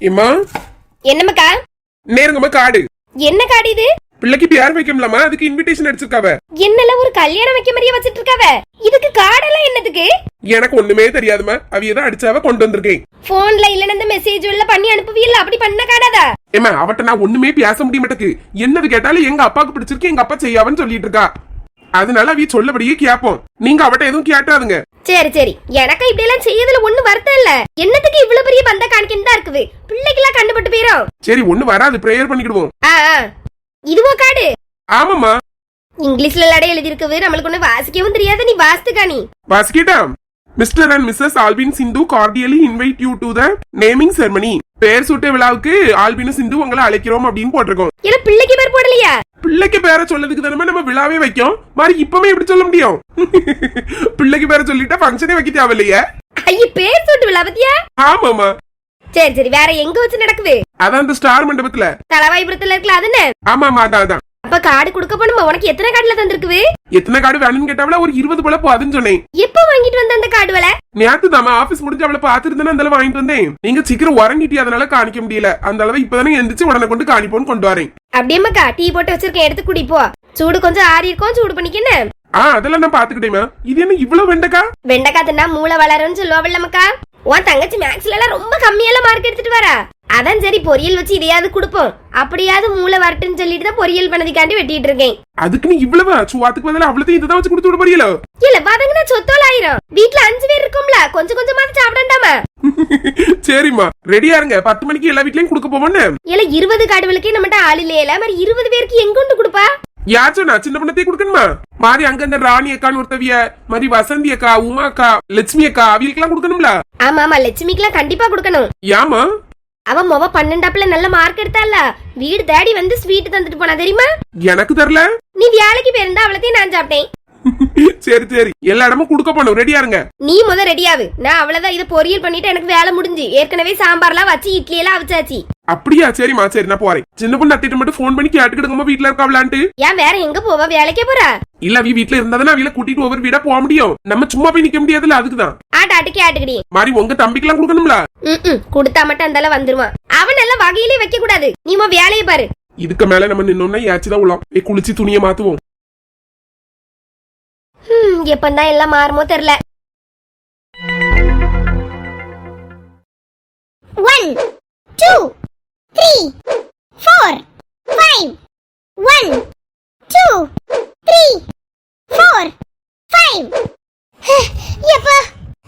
இம்மா? என்னம்மாக்கா? நேருங்கம்மா காடு. என்ன காடு இது? பிள்ளைக்கு பேர் வைக்கலாமா அதுக்கு இன்விடேஷன் அடிச்சிருக்காவ. என்னல ஒரு கல்யாணம் வைக்க மாதிரியே வச்சிட்டு இருக்காவ இதுக்கு காடெல்லாம் என்னதுக்கு? எனக்கு ஒண்ணுமே தெரியாதுமா அவிய தான் அடிச்சாவ கொண்டு வந்திருக்கேன். போன்ல இல்லன்னு அந்த மெசேஜ் உள்ள பண்ணி அனுப்புவீல்ல அப்படி பண்ண காடாதா? ஏமா அவட்ட நான் ஒண்ணுமே பேச முடிய மாட்டேக்கு என்னது கேட்டாலும் எங்க அப்பாவுக்கு பிடிச்சிருக்கு எங்க அப்பா செய்யாவன்னு சொல்லிட்டு இருக்கா. அதனால அவிய சொல்லபடியே கேப்போம். நீங்க அவட்ட எதுவும் கேட்டாதுங்க சரி சரி. எனக்கு இப்படி எல்லாம் செய்யறதுல ஒண்ணு வருத்தம் இல்ல. என்னத்துக்கு இவ்வளவு பெரிய பந்த காணிக்கன்னு தான் இருக்குது. பிள்ளைக்கெல்லாம் கண்டுபட்டு போயிரும். சரி ஒண்ணு வராது. பிரேயர் பண்ணிக்கிடுவோம். இதுவோ காடு? ஆமாமா இங்கிலீஷ்ல லடை எழுதி இருக்குது நம்மளுக்கு ஒண்ணு வாசிக்கவும் தெரியாது நீ வாசித்துக்கா நீ வாசிக்கிட்டா mister and missus Albin Sindhu cordially invite you to the naming ceremony பெயர் சூட்ட விழாவுக்கு ஆல்பின் சிந்து உங்களை அழைக்கிறோம் அப்படின்னு போட்டிருக்கோம். இல்ல பிள்ளைக்கு பேர் போடலையா. பிள்ளைக்கு பேரை சொல்லதுக்கு தானே நம்ம விழாவே வைக்கும். மாதிரி இப்பவே எப்படி சொல்ல முடியும். பிள்ளைக்கு பேரை சொல்லிட்டா ஃபங்க்ஷனே வைக்க தேவையில்லையே. ஐய பேர் சொல்லிட்டு விழா பத்தியா? ஆமாமா சரி சரி வேற எங்க வச்சு நடக்குது? அதான் அந்த ஸ்டார் மண்டபத்துல. தலவாய்புரத்துல இருக்குல்ல அதுன்னு ஆமாமா அதான் அதான். அப்ப காடு கொடுக்க போனோமா உனக்கு எத்தனை காடுல தந்திருக்குது எத்தனை கார்டு வேணும்னு கேட்டாவில ஒரு இருபது போல போதுன்னு சொன்னேன். எப்ப வாங்கிட்டு வந்த அந்த காடு வலை? நேத்து தாம ஆபீஸ் முடிஞ்சு அவளை பாத்துருந்தேன் அந்த வாங்கிட்டு வந்தேன். நீங்க சீக்கிரம் உறங்கிட்டி அதனால காணிக்க முடியல. அந்த அளவு இப்பதானே எந்திரிச்சு உடனே கொண்டு காணிப்போன்னு கொண்டு வரேன். அப்படியேம்மாக்கா டீ போட்டு வச்சிருக்கேன். எடுத்து குடி போ. சூடு கொஞ்சம் ஆறி இருக்கும் சூடு பண்ணிக்கன்னு ஆ அதெல்லாம் நான் பாத்துக்கிட்டேமா இது என்ன இவ்வளவு வெண்டக்கா? வெண்டைக்காய் தின்னா மூளை வளரும்னு சொல்லுவாவில்லம்மாக்கா உன் தங்கச்சி மேக்ஸ்ல எல்லாம் ரொம்ப கம்மியெல்லாம் மார்க் எடுத்துட்டு வரா. அதான் சரி பொரியல் வச்சு இதையாவது கொடுப்போம். அப்படியாவது மூளை வரட்டுன்னு சொல்லிட்டு தான் பொரியல் பண்ணதுக்காண்டி வெட்டிட்டு இருக்கேன். அதுக்கு நீ இவ்வளவு சுவாத்துக்கு பதிலா அவ்வளவு இதுதான் வச்சு கொடுத்து விட போறீங்களோ? இல்ல வதங்கினா சொத்தோல் ஆயிரும். வீட்ல அஞ்சு பேர் இருக்கும்ல கொஞ்சம் கொஞ்சமாவது சாப்பிடண்டாமா? சரிம்மா. ரெடியா இருங்க. பத்து மணிக்கு எல்லா வீட்லயும் கொடுக்க போவோன்னு இல்ல இருபது காடுகளுக்கே நம்மகிட்ட ஆள் இல்லையில மாதிரி இருபது பேருக்கு எங்க கொண்டு கொடுப்பா? யார் சொன்னா? சின்ன பண்ணத்தையே கொடுக்கணுமா? மாதிரி அங்க இந்த ராணி அக்கான்னு ஒருத்தவிய மாதிரி வசந்தி அக்கா உமா அக்கா லட்சுமி அக்கா அவியலுக்கெல்லாம் கொடுக்கணும்ல? ஆமா ஆமா லட்சுமிக்கெல்லாம் கண்டிப்பா கொடுக்கணும். ஏமா அவ மொவ பன்னெண்டாப்புல நல்ல மார்க் எடுத்தால வீடு தேடி வந்து ஸ்வீட் தந்துட்டு போனா தெரியுமா? எனக்கு தெரியல. நீ வேலைக்கு போயிருந்தா அவளத்தையும் நான் சாப்பிட்டேன். சரி சரி. எல்லா இடமும் கொடுக்க போனோம். ரெடியா இருங்க. நீ முத ரெடியாவு நான் அவ்வளவுதான் இதை பொரியல் பண்ணிட்டு எனக்கு வேலை முடிஞ்சு. ஏற்கனவே சாம்பார்லாம் வச்சு இட்லி எல்லாம் அவிச்சாச்சு. அப்படியா? சரிம்மா சரி நான் போறேன். சின்ன பொண்ணு அத்திட்ட மட்டும் ஃபோன் பண்ணி கேட்டுக்கிடுங்கம்மா வீட்டுல இருக்காவலான்ட்டு ஏன் வேற எங்க போவா? வேலைக்கே போறா? இல்ல அவ வீட்டுல இருந்தாதானே அவில கூட்டிட்டு ஒவ்வொரு வீடா போக முடியும். நம்ம சும்மா போய் நிக்க முடியாதுல்ல அதுக்குதான். ஆட்டாட்டுக்கு ஆட்டுக்கடி. மாதிரி உங்க தம்பிக்கெல்லாம் கொடுக்கணும்ல? ம் கொடுத்தா மட்டும் அந்தால வந்துருவான். அவன் நல்ல வகையிலே வைக்க கூடாது நீ உன் வேலையை பாரு. இதுக்கு மேல நம்ம நின்னோம்னா ஏச்சுதான் உலாம் போய் குளிச்சு துணியை மாத்துவோம். எப்பந்தான் எல்லாம் மாறுமோ தெரியல One, two, three, four, five. One, two, three, four, five. எப்பா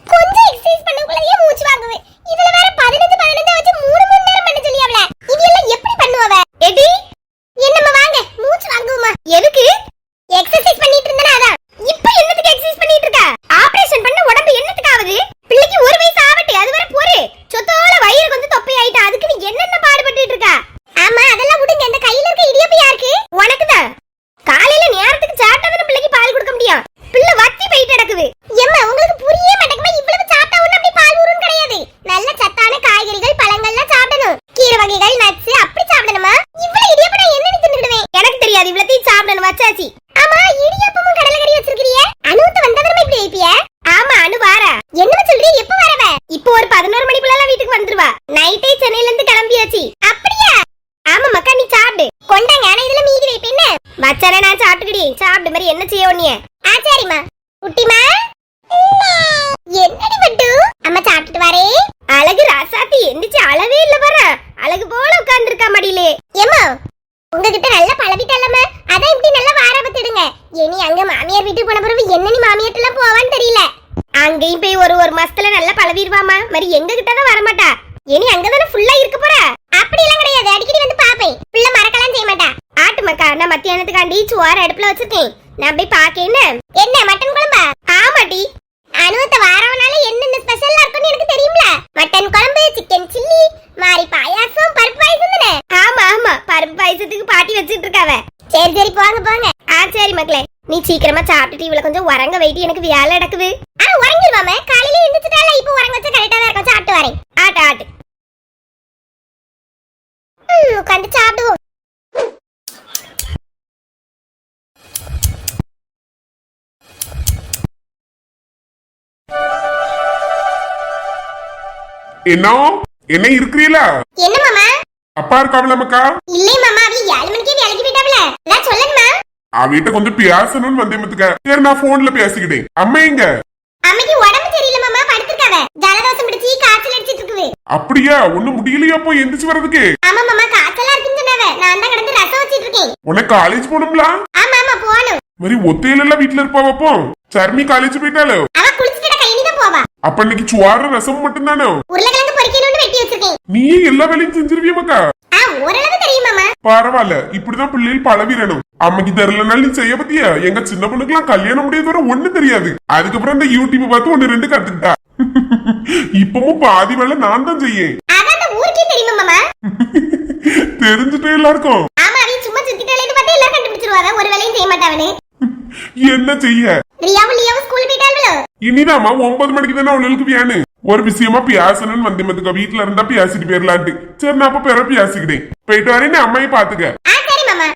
கொஞ்சம் எக்ஸசைஸ் பண்ணக்குள்ளேயே மூச்சு வாங்குவேன் இதுல வேற பதினஞ்சு பதினஞ்சு வச்சு மூணு மணி நேரம் பண்ண சொல்லியாவல இது எல்லாம் எப்படி பண்ணுவவ எடி என்னம்மா வாங்க மூச்சு வாங்குவோமா எதுக்கு எக்ஸசைஸ் பண்ணிட்டு இருந்தனா அதான் இப்போ என்னத்துக்கு எக்ஸசைஸ் பண்ணிட்டு இருக்க ஆபரேஷன் பண்ண உடம்பு என்னத்துக்கு ஆகுது பிள்ளைக்கு ஒரு வயசு ஆவட்டு அது வரை போரு சொத்தோல வயிறு கொஞ்சம் தொப்பை ஆயிட்டா அதுக்கு நீ என்னென்ன பாடுபட்டுட்டு இருக்க ஆமா அதெல்லாம் விடுங்க இந்த கையில இருக்க இடியப்பு யாருக்கு உனக்கு தான் காலையில நேரத்துக்கு சாப்பிட்டா பிள்ளைக்கு பால் கொடுக்க முடியும் பிள்ளை வத்தி போயிட்டு கிடக்குது எம்மா உங்களுக்கு புரிய மாட்டேங்குமா இவ்வளவு சாப்பிட்டா ஒண்ணு அப்படி பால் ஊறும் கிடையாது நல்ல சத்தான காய்கறிகள் பழங்கள்லாம் சாப்பிடணும் கீரை வகைகள் நட்ஸ் அப்படி சாப்பிடணுமா இவ்வளவு இடியப்பம் நான் என்ன தின்னுடுவேன் எனக்கு தெரியாது இவ்வளத்தையும் சாப்பிடணும் வச்சாச்சு ஆமா இடியப்பமும் கடலைக்கறி வச்சிருக்கிறியே அனுத்து வந்தவரமா இப்படி வைப்பிய ஆமா அனு வாரா என்ன சொல்றீ எப்ப வரவ இப்போ ஒரு பதினோரு மணிக்குள்ள வீட்டுக்கு வந்துருவா நைட்டே சென்னையில இருந்து கிளம்பியாச்சு அப்படியா ஆமா மக்கா நீ சாப்பிடு கொண்டாங்க ஆனா இதுல மீதி வைப்பேன் வச்சானே நான் சாப்பிட்டுக்கிடி சாப்பிடு மாதிரி என்ன செய்ய உன்னிய? ஆ சரிம்மா. குட்டிமா? என்னடி பட்டு? அம்மா சாப்பிட்டுட்டு வரே. அழகு ராசாத்தி எந்திரிச்சு அளவே இல்ல பாரு. அழகு போல உட்கார்ந்து இருக்கா மடியிலே. ஏமா உங்ககிட்ட நல்லா பழகிட்டல்லம்மா. அதான் இப்படி நல்லா வாரபத்திடுங்க இனி அங்க மாமியார் வீட்டுக்கு போன பிறகு என்ன நீ மாமியார்ட்ட எல்லாம் போவான்னு தெரியல. அங்கேயும் போய் ஒரு ஒரு மாசத்துல நல்லா பழவிடுவாமா மாதிரி எங்க கிட்ட தான் வரமாட்டா. இனி அங்கதானே ஃபுல்லா இருக்க போற. அப்படி எல்லாம் கிடையாது. அடிக்கடி வந்து பாப்பேன் பிள்ளை மறக்கலாம் செய்ய மாட்டா. ஆட்டு நான் மத்தியானத்துக்காண்டி சோறு அடுப்புல வச்சிருக்கேன். நான் போய் பாக்கேன்னு என்ன? மட்டன் குழம்பா? ஆமாடி அனுவத்த வாரவனால என்னென்ன ஸ்பெஷலா இருக்கும்னு எனக்கு தெரியும்ல. மட்டன் குழம்பு சிக்கன் சில்லி மாறி பாயாசம் பருப்பு பாயசம் தானே? ஆமா ஆமா. பருப்பு பாயசத்துக்கு பாட்டி வச்சிட்டு இருக்காவ. சரி சரி போங்க போங்க. ஆ சரி மக்களே. நீ சீக்கிரமா சாப்பிட்டுட்டு இவ்வளவு கொஞ்சம் உறங்க வைட்டி எனக்கு வேலை நடக்குது. ஆ உறங்கிடுவாம. காலையில எந்திரிச்சிட்டால இப்போ உறங்க வச்சா கரெக்டா தான் இருக்கும். சாப்பிட்டு வரேன். ஆட்டு ஆட்டு. உட்காந்து சாப்பிடுவோம். என்ன? என்ன இருக்கிறீங்களா என்ன மாமா? அப்பா இருக்காவலாமக்கா இல்லை மாமா அவ ஏழு மணிக்கே வேலைக்கு போயிட்டாவல நான் சொல்லணுமா அவகிட்ட கொஞ்சம் பேசணும்னு வந்தேன் மத்துக்க சரி நான் போன்ல பேசிக்கிட்டேன். அம்மா எங்க? அம்மைக்கு உடம்பு சரியில்லை மாமா படுத்திருக்காவ. ஜலதோஷம் பிடிச்சி காய்ச்சல் அடிச்சிட்டு இருக்குது. அப்படியா? ஒண்ணும் முடியலையா போய் எந்திரிச்சு வர்றதுக்கு? ஆமா மாமா காய்ச்சலா இருக்குன்னு சொன்னாவ. நான் தான் கிடந்து ரசம் வச்சிட்டு இருக்கேன். உனக்கு காலேஜ் போகணும்ல? ஆமா ஆமா போகணும். மாதிரி ஒத்தையில எல்லாம் வீட்டுல இருப்பாவப்போ சர்மி காலேஜ் போயிட்டாலோ அவ போவா அப்ப இன்னைக்கு சுவார ரசம் மட்டும் தானோ உருளைக்கிழங்கு பொரிக்கணும்னு வெட்டி வச்சிருக்கேன். நீயே எல்லா வேலையும் செஞ்சிருவியமாக்கா ஆ ஓரளவு தெரியும் மாமா. பரவாயில்ல இப்படிதான் பிள்ளைகள் பழவிடணும் அம்மைக்கு தெரியலனாலும் நீ செய்ய பத்தியா? எங்க சின்ன பொண்ணுக்குலாம் கல்யாணம் முடியாது வர ஒண்ணு தெரியாது. அதுக்கப்புறம் இந்த யூடியூப் பார்த்து ஒண்ணு ரெண்டு கத்துக்கிட்டா. இப்பவும் பாதி வேலை நான் தான் செய்யேன். அதான் அந்த ஊருக்கே தெரியுமா மாமா? தெரிஞ்சுட்டே எல்லாருக்கும். ஆமா அவ சும்மா சுத்திட்டாலே பார்த்தா எல்லாம் கண்டுபிடிச்சிருவாங்க. ஒரு வேலையும் செய்ய மாட்டாவனே. என்ன செய்ய? ரியாவும் லியாவும் ஸ்கூல் போயிட்டாங்களோ இனிதாமா ஒன்பது மணிக்கு தானே அவளுக்கு வேணும் ஒரு விஷயமா பேசணும்னு வந்தேன் மத்துக்க வீட்டுல இருந்தா பேசிட்டு போயிடலான்ட்டு சரி நான் அப்ப பிற பேசிக்கிட்டேன் போயிட்டு வரேன் அம்மையை பாத்துக்க. ஆ சரி மாமா.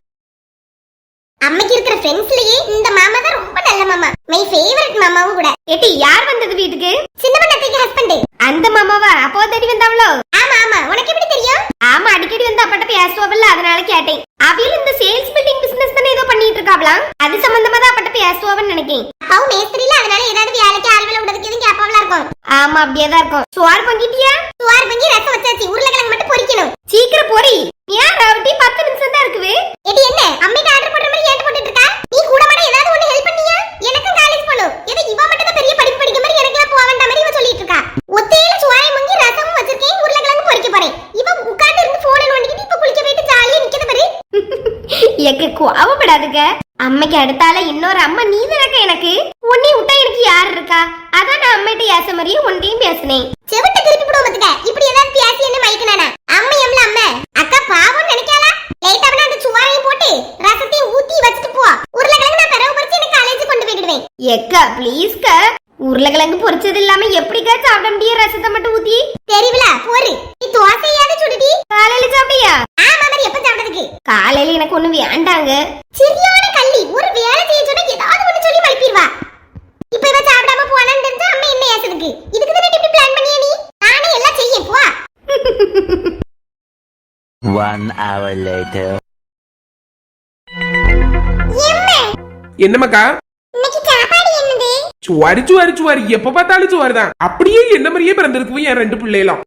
அம்மைக்கு இருக்கிற ஃப்ரெண்ட்ஸ்லயே இந்த மாமா தான் ரொம்ப நல்ல மாமா. மை ஃபேவரட் மாமாவும் கூட. எட்டி யார் வந்தது வீட்டுக்கு? சின்ன பண்ணத்தைக்கு ஹஸ்பண்ட் அந்த மாமாவா? அப்போ தேடி வந்தாவளோ? ஆமா ஆமா. உனக்கு எப்படி தெரியும்? ஆமா அடிக்கடி வந்து அப்பட்ட பேசுவாங்கல்ல அதனால கேட்டேன். அவியல் இந்த சேல்ஸ் பில்டிங் பிசினஸ் தானே ஏதோ பண்ணிட்டு இருக்காவலாம்? அது சம்பந்தமா தான் அப்பட்ட பேசுவான்னு நினைக்கேன். அவ மேஸ்திரியில அதனால ஏதாவது வேலைக்கு ஆள்களை விடுறதுக்கு எதுவும் கேப்பாவலா இருக்கும். ஆமா அப்படியே தான் இருக்கும். சுவார் பங்கிட்டியா? சுவார் பங்கி ரசம் வச்சாச்சு. உருளைக்கிழங்கு மட்டும் பொரிக்கணும் சீக்கிரம் போறி. ஏன் ராவட்டி பத்து நிமிஷம் தான் இருக்குது? இது என்ன? அம்மைக்கு ஆர்டர் போடுற மாதிரி ஏன் போட்டுட்டு இருக்கா நீ கூட மாட ஏதாவது ஒண்ணு ஹெல்ப் பண்ணியா எனக்கும் காலேஜ் போகணும் ஏதோ இவ மட்டும் தான் பெரிய படிப்பு படிக்க மாதிரி எனக்குலாம் போக வேண்டாம் மாதிரி இவ சொல்லிட்டு இருக்கா ஒத்தையில சுவாய மங்கி ரசமும் வச்சிருக்கேன் உருளைக்கிழங்கு பொரிக்க போறேன் இவ உட்கார்ந்து இருந்து போன நோண்டிக்கிட்டு இப்ப குளிக்க போயிட்டு ஜாலியா நிக்கிது பாரு எக்கு கோவப்படாதுங்க அம்மைக்கு அடுத்தால இன்னொரு அம்மா நீ தானக்க எனக்கு? உன்னை விட்டா எனக்கு யார் இருக்கா? அதான் நான் அம்மிட்ட ஏச மாதிரியே உன்னையும் பேசினேன். செவிட்ட திருப்பி போடுவோம் பாத்துக்க. இப்படி ஏதாவது பேசி என்ன மயக்கினானா அம்மா எம்ல அம்மா. அக்கா பாவம் நினைக்காளா? லைட்டா அவன அந்த சுவாரையும் போட்டு ரசத்தையும் ஊத்தி வச்சுட்டு போ. உருளைக்கிழங்கு நான் பிறகு பறிச்சு எனக்கு காலேஜ் கொண்டு போய்க்கிடுவேன் எக்கா ப்ளீஸ்க்கா உருளைக்கிழங்கு பொரிச்சது இல்லாம எப்படிக்கா சாப்பிட முடியும் ரசத்தை மட்டும் ஊத்தி? தெரியல போரு நீ தோசையாவது சுடுடி காலையில சாப்பிட்டியா ஆமா மாதிரி எப்ப சாப்பிடுறதுக்கு காலையில எனக்கு ஒண்ணு வேண்டாங்க சரியான கள்ளி. ஒரு வேலை செய்ய சொன்னா ஏதாவது ஒண்ணு சொல்லி மழுப்பிடுவா இப்ப இவ சாப்பிடாம போனான்னு தெரிஞ்சா அம்மா என்ன ஏசதுக்கு? இதுக்கு தானே இப்படி பிளான் பண்ணிய நீ? நானே எல்லாம் செய்ய போ. One hour later. எம்மா. என்னமாக்கா இன்னைக்கு சாப்பாடு என்னது? சுவாரி சுவாரி சுவாரி. எப்ப பார்த்தாலும் சுவாரி தான் அப்படியே என்ன மாதிரியே பிறந்திருக்கு என் ரெண்டு பிள்ளைகளும்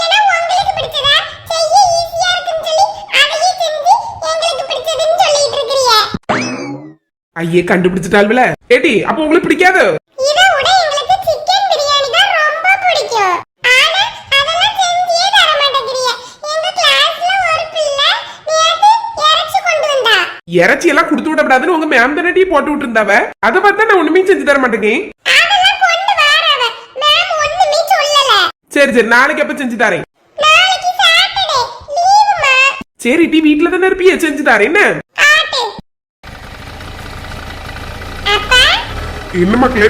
என்னதுமா வச்சிருக்கீங்க பஸ் வர முன்னாடி சொல்லுங்க சொல்லி உங்களுக்கு தயிர் சோறு பிடிச்சதா பிடிச்சதுன்னு சொல்லிட்டு இருக்கீங்க ஐயே கண்டுபிடிச்சிட்டாள்வில. ஏடி அப்ப உங்களுக்கு பிடிக்காது? தான் இறைச்சி எல்லாம் கொடுத்து விடக்கூடாதுன்னு உங்க மேம் தானே போட்டு விட்டுருந்தாவ? அதை பார்த்தா நான் ஒண்ணுமே செஞ்சு தர மாட்டேங்க சரி சரி நாளைக்கு எப்ப செஞ்சு தரேன். சரி டீ வீட்டுல தானே இருப்பிய செஞ்சு தரேன் என்ன? ஆட்டு. அப்பா? என்ன மக்களே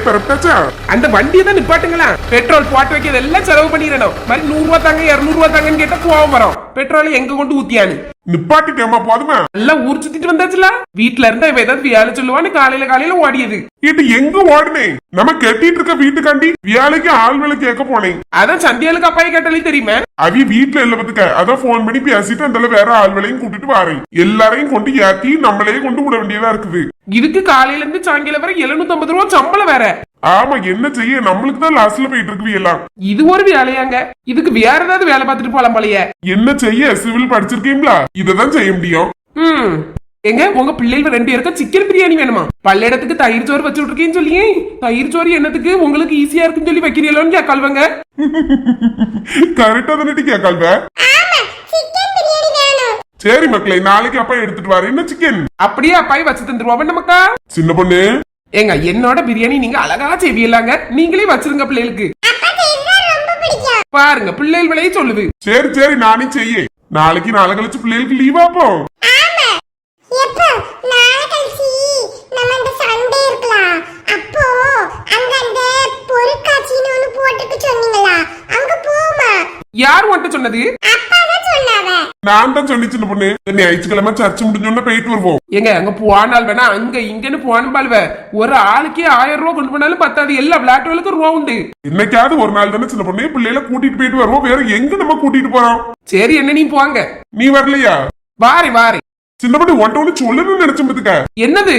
அந்த வண்டியை தான் நிப்பாட்டுங்களா பெட்ரோல் போட்டு வைக்கிறது எல்லாம் செலவு பண்ணிடணும். மாதிரி நூறு ரூபா தாங்க இருநூறு ரூபா தாங்கன்னு கேட்டா கோவம் வரும். பெட்ரோல் எங்க கொண்டு ஊத்தியானு? நிப்பாட்டிட்டேமா போதுமா? எல்லாம் ஊர் சுத்திட்டு வந்தாச்சுல? வீட்டுல இருந்தா இவ ஏதாவது வேலை சொல்லுவான்னு காலையில காலையில ஓடியது. இது எங்க ஓடுனேன் நம்ம கட்டிட்டு இருக்க வீட்டுக்காண்டி வேலைக்கு ஆள் வேலை கேட்க போனேன். அதான் சந்தியாளுக்கு அப்பாயை கேட்டாலே தெரியுமா? அவி வீட்டுல இல்ல பத்துக்க. அதான் போன் பண்ணி பேசிட்டு அந்த வேற ஆள் வேலையும் கூட்டிட்டு வரேன். எல்லாரையும் கொண்டு ஏத்தி நம்மளே கொண்டு விட வேண்டியதா இருக்குது. இதுக்கு காலையில இருந்து சாயங்காலம் வரை எழுநூத்தி ஐம்பது ரூபா சம்பளம் வேற. ஆமா என்ன செய்ய? நம்மளுக்கு தான் லாஸ்ட்ல போயிட்டு இருக்கு எல்லாம். இது ஒரு வேலையாங்க. இதுக்கு வேற ஏதாவது வேலை பார்த்துட்டு போலாம் போலயே. என்ன செய்ய? சிவில் படிச்சிருக்கீங்களா? இததான் செய்ய முடியும். ம். எங்க உங்க பிள்ளைகள் ரெண்டு பேருக்கும் சிக்கன் பிரியாணி வேணுமா? பல்லடத்துக்கு தயிர் சோறு வச்சு விட்டுருக்கேன்னு சொல்லியே. தயிர் சோறு என்னத்துக்கு? உங்களுக்கு ஈஸியா இருக்குன்னு சொல்லி வைக்கிறீங்களோன்னு கேட்கால்வங்க கரெக்டா தானே கேட்கால்வ ஆமா சிக்கன் பிரியாணி வேணும். சரி மக்களே நாளைக்கு அப்பா எடுத்துட்டு வரேன் என்ன சிக்கன் அப்படியே அப்பாய் வச்சு தந்துருவா நமக்கா சின்ன பொண்ணு. ஏங்க என்னோட பிரியாணி நீங்க அழகா செய்வீங்களாங்க? நீங்களே வச்சிருங்க பிள்ளைகளுக்கு. பாருங்க பிள்ளைகள் விலையே சொல்லுது. சரி சரி நானே செய்ய நாளைக்கு நாளை கழிச்சு பிள்ளைகளுக்கு லீவா போ. யார் உன்ட்ட சொன்னது? அப்பா தான் சொன்னாவ நான் தான் சொன்னி சின்ன பொண்ணு. ஞாயிற்றுக்கிழமை சர்ச்சு முடிஞ்சோன்னு போயிட்டு வருவோம். எங்க அங்க போனால் வேணா அங்க இங்கன்னு போனும் பால்வ ஒரு ஆளுக்கே ஆயிரம் ரூபா கொண்டு போனாலும் பத்தாது. எல்லா விளையாட்டுகளுக்கும் ரூபா உண்டு. என்னைக்காவது ஒரு நாள் தானே சின்ன பொண்ணு. பிள்ளைகளை கூட்டிட்டு போயிட்டு வருவோம். வேற எங்க நம்ம கூட்டிட்டு போறோம்? சரி என்ன நீ போங்க. நீ வரலையா? வாரி வாரி. சின்ன பொண்ணு ஒன்ட்ட ஒண்ணு சொல்லணும்னு நினைச்சேன் பாத்துக்க என்னது?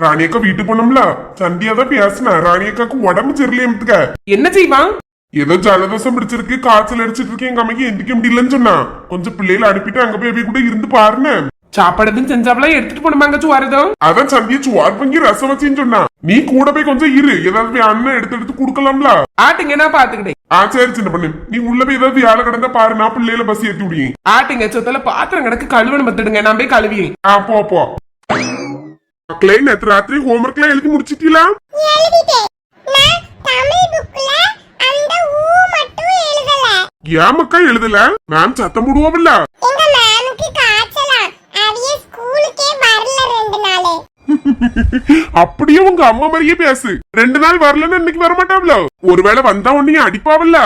ராணியக்கா வீட்டுக்கு போனோம்ல. சந்தியா தான் பேசினா. ராணியக்காக்கு உடம்பு சரியில்லையத்துக்க என்ன செய்வான் ஏதோ ஜலதோஷம் பிடிச்சிருக்கு காய்ச்சல் அடிச்சிட்டு இருக்கு. எங்க அம்மைக்கு எந்திக்க முடியலன்னு சொன்னா. கொஞ்சம் பிள்ளைகளை அனுப்பிட்டு அங்க போய் போய் கூட இருந்து பாருன்னு. சாப்பாடு எதுவும் செஞ்சாப்லாம் எடுத்துட்டு போனோமாங்க சுவாரதம்? அதான் சந்தியா சுவார் பங்கி ரசம் வச்சின்னு சொன்னா. நீ கூட போய் கொஞ்சம் இரு. ஏதாவது போய் அண்ணன் எடுத்து எடுத்து கொடுக்கலாம்ல. ஆட்டுங்க நான் பாத்துக்கிட்டேன் ஆ சரி சின்ன பண்ணு. நீ உள்ள போய் ஏதாவது வேலை கிடந்தா பாரு. நான் பிள்ளைகளை பஸ் ஏத்தி விடுங்க ஆட்டுங்க சொத்துல பாத்திரம் கிடக்கு. கழுவணும் பத்துடுங்க நான் போய் கழுவியேன். ஆ போ போ. மக்களே நேத்து ராத்திரி ஹோம்ஒர்க் எல்லாம் எழுதி முடிச்சிட்டீங்களா? எழுதிட்டேன். நான் தமிழ் புக்ல அந்த ஊ மட்டும் எழுதல. ஏன் மக்கா எழுதல? மேம் சத்தம் போடுவோம்ல எங்க மேமுக்கு காய்ச்சலா அவிய ஸ்கூலுக்கே வரல ரெண்டு நாள். அப்படியே உங்க அம்மா மாதிரியே பேசு. ரெண்டு நாள் வரலன்னு இன்னைக்கு வர மாட்டாவ்ல ஒருவேளை வந்தா உன்னையும் அடிப்பாவல்ல?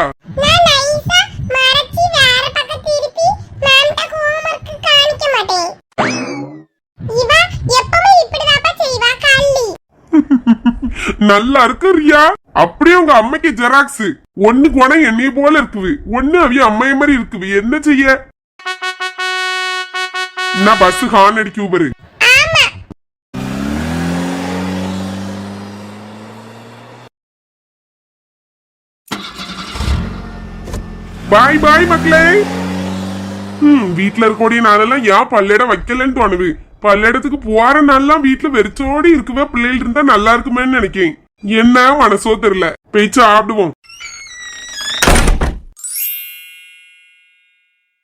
நல்லா இருக்கு ரியா. அப்படியே உங்க அம்மைக்கு ஜெராக்ஸ். ஒண்ணு குணம் என்னைய போல இருக்குது ஒண்ணு அவிய அம்மைய மாதிரி இருக்குது என்ன செய்ய? நான் பஸ் ஹார்ன் அடிக்க ஊபரு ஆமா பாய் பாய் மக்களே. ம் வீட்டில் இருக்கக்கூடிய நாளெல்லாம் ஏன் பல்லடம் வைக்கலன்னு தோணுது. பல்லடத்துக்கு போற நாள்லாம் வீட்டில் வெறிச்சோடி இருக்குவே பிள்ளைகள் இருந்தா நல்லா இருக்குமேன்னு நினைக்கேன். என்ன மனசோ தெரியல. போய் சாப்பிடுவோம்.